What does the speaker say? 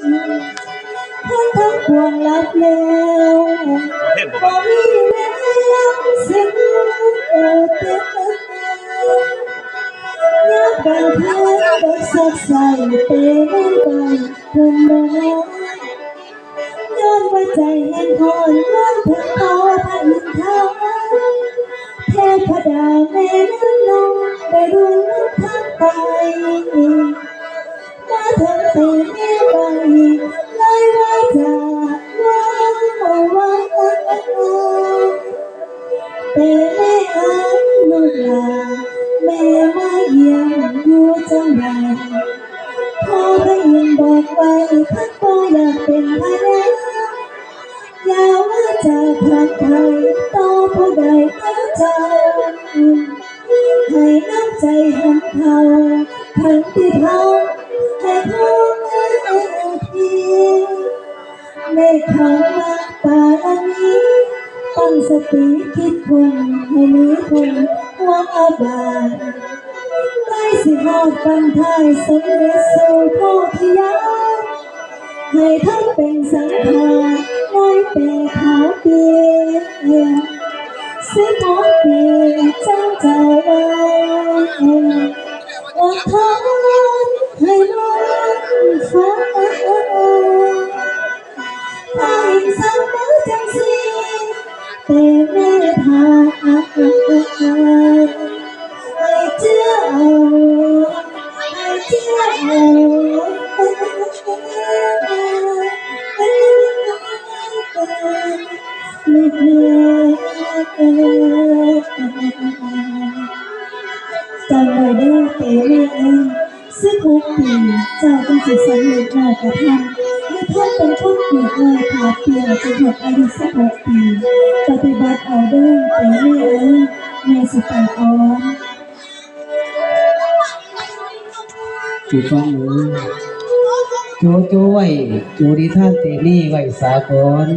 คนทั้งปวงรับแล้วบ่บ่มีแม่สิ่งเกิดเต็มยาบางครั้งก็สักใส่เตไม่ไปเพิ่นบ่ย้อนว่าใจแห่งคอยย้อนถึงพอพันทาง แต่แม่อันลูกหลาแม่มาเยี่ยมอยู่จังใดพ่อก็ยังบอกไว้ท่านก็อยากเป็นภรรยาอย่าว่าจะผ่านไปต่อผู้ใดก็เจ้าให้น้ำใจหันเขาทั้งที่เขาให้เขาทีในเขามาป่านนี้ ตั้งสติคิดคนให้มีคนหวังอาบาได้สิหอดปันทายสำเร็จสู่โพธิญาให้ท่านเป็นสังฆาน้เป็นขาวเปียสิ จ้าให้เจ้าจำไว้เด้อเตี้ยสิบหกปีเจ้าต้องสิสำเร็จหน้ากระทำให้ท่าน เป็นคนเกิดเลยขาดเพียงจนหมดอายุสิบหกปีปฏิบัติเอาเด้อเตเรียเอ้ยแม่สิไปก่อนจูฟังเลยจูจไว้จูดีท่านเตนี่ไว้สากล